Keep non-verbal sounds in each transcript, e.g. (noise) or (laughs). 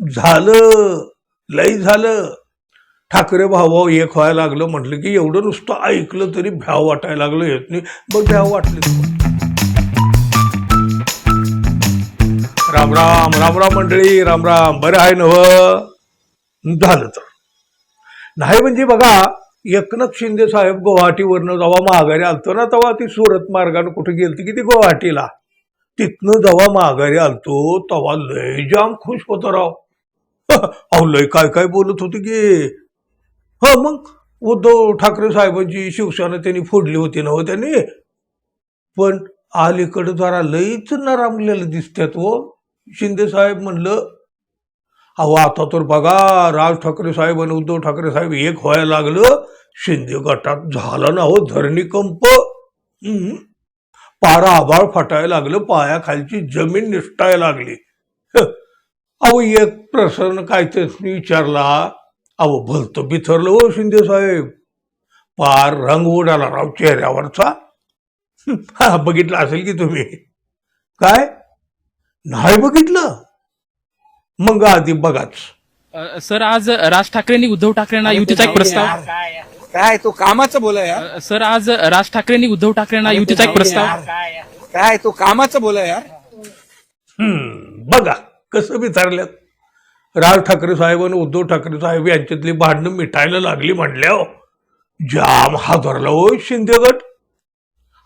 झालं. लय झालं. ठाकरे भाऊ एक व्हायला लागलं म्हटलं की एवढं नुसतं ऐकलं तरी भ्याव वाटायला लागलं येत नाही मग भ्याव वाटले राम राम राम राम मंडळी राम राम. बरं आहे नव झालं तर. नाही म्हणजे बघा एकनाथ शिंदे साहेब गुवाहाटीवरनं जेव्हा माघारी आलतो ना तेव्हा ती सुरत मार्गाने कुठे गेलती की ती गुवाहाटीला? तिथनं जेव्हा माघारी आलतो तेव्हा लय जाम खुश होतो राव. (laughs) अहो लय काय काय बोलत होते की? हा मग उद्धव ठाकरे साहेबांची शिवसेना त्यांनी फोडली होती ना हो त्यांनी? पण अलीकडे जरा लईच नरामलेलं दिसतात व हो. शिंदे साहेब म्हणलं अहो आता तर बघा राज ठाकरे साहेब आणि उद्धव ठाकरे साहेब एक व्हायला लागलं. शिंदे गटात झालं ना हो धरणी कंप पारा आभाळ फाटायला लागलं पायाखालची जमीन निसटायला लागली. अहो एक प्रश्न काय मी विचारला. अहो भलतं बिथरलं हो शिंदे साहेब. पार रंग उडाला राव चेहऱ्यावरचा. हं, बघितलं असेल की तुम्ही. काय? नाही बघितलं? मग आधी बघाच. सर आज राज ठाकरेंनी उद्धव ठाकरेंना युतीचा एक प्रस्ताव काय तो कामाचं बोला यार. अ, सर आज राज ठाकरेंनी उद्धव ठाकरेंना युतीचा एक प्रस्ताव काय तो कामाचं बोला यार. हम्म, बघा कसं बिथारल्यात राज ठाकरे साहेब आणि उद्धव ठाकरे साहेब यांच्यातली भांडणं मिटायला लागली म्हणल्या जाम हादरला हो शिंदे गट.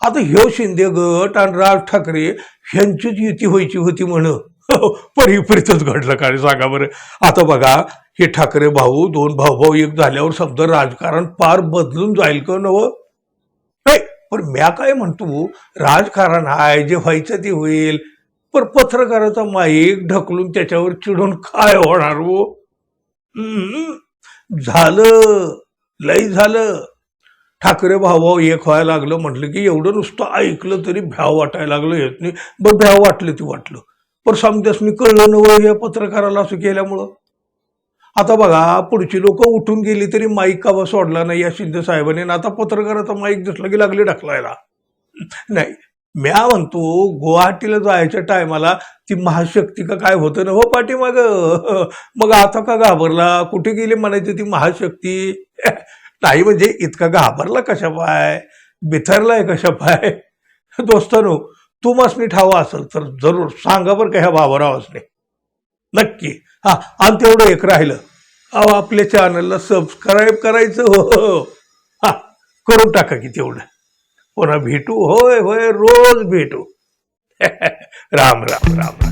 आता ह्यो शिंदे गट आणि राज ठाकरे ह्यांचीच युती व्हायची होती म्हण. (laughs) परिपरीतच घडलं काय सांगा बरं. आता बघा हे ठाकरे भाऊ दोन भाऊ भाऊ एक झाल्यावर समजा राजकारण पार बदलून जाईल का नवं? नाही पण म्या काय म्हणतो राजकारण आहे जे व्हायचं ते होईल. पण पत्रकाराचा माईक ढकलून त्याच्यावर चिडून काय होणार हो? झालं लय झालं. ठाकरे भाऊ एक व्हायला लागलं म्हटलं की एवढं नुसतं ऐकलं तरी भ्याव वाटायला लागलं येत नाही. बरं भ्याव वाटलं ते वाटलं. पण समजास मी कळलं नवं या पत्रकाराला असं केल्यामुळं? आता बघा पुढची लोक उठून गेली तरी माईक कावा सोडला नाही या शिंदे साहेबांनी आता पत्रकाराचा माईक दिसला की लागली ढकलायला. नाही म्या म्हणतो गुवाहाटीला जायच्या टायमाला ती महाशक्ती का काय होतं ना हो पाठी मग आता का घाबरला? कुठे गेली म्हणायची ती महाशक्ती? नाही म्हणजे इतका घाबरला कशा पाय? बिथरलाय कशा पाय? दोस्तानो तुम्हाला ठावा असेल तर जरूर सांगा बरं का ह्या बाबरावासने नक्की. हा आणि तेवढं एक राहिलं. अहो आपल्या चॅनलला सबस्क्राईब करायचं हो, हो, हो. हा करून टाका की तेवढं. पुन्हा भेटू. होय होय रोज भेटू. (laughs) राम राम राम.